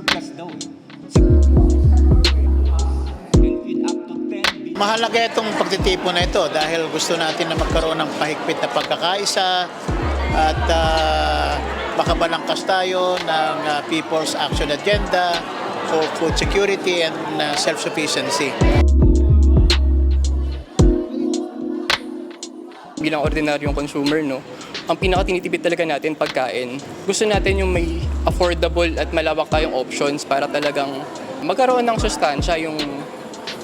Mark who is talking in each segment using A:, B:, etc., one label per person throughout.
A: surplus daw. Mahalaga itong pagtitipon na ito dahil gusto natin na magkaroon ng pahigpit na pagkakaisa at ah, uh, makabalangkas tayo ng uh, People's Action Agenda for food security and uh, self-sufficiency.
B: Bilang ordinaryong consumer, no, ang pinakatinitipid talaga natin pagkain. Gusto natin yung may affordable at malawak tayong options para talagang magkaroon ng sustansya yung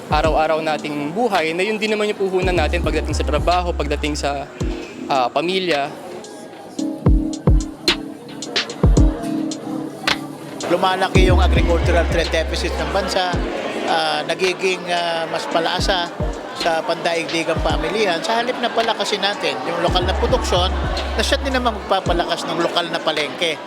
B: araw-araw nating buhay na yun din naman yung puhunan natin pagdating sa trabaho, pagdating sa ah, pamilya.
A: lumalaki yung agricultural trade deficit ng bansa, ah, nagiging ah, mas palaasa sa pandaigdigang pamilihan. Sa halip na palakasin natin yung lokal na produksyon, na siya din naman magpapalakas ng lokal na palengke.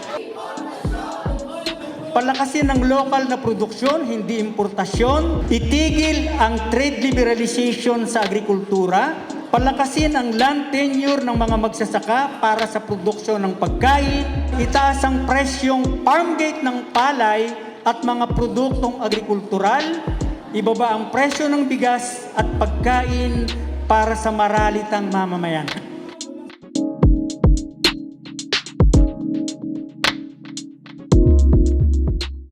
C: Palakasin ang lokal na produksyon, hindi importasyon. Itigil ang trade liberalization sa agrikultura. Palakasin ang land tenure ng mga magsasaka para sa produksyon ng pagkain. Itaas ang presyong farm gate ng palay at mga produktong agrikultural. Ibaba ang presyo ng bigas at pagkain para sa maralitang mamamayan.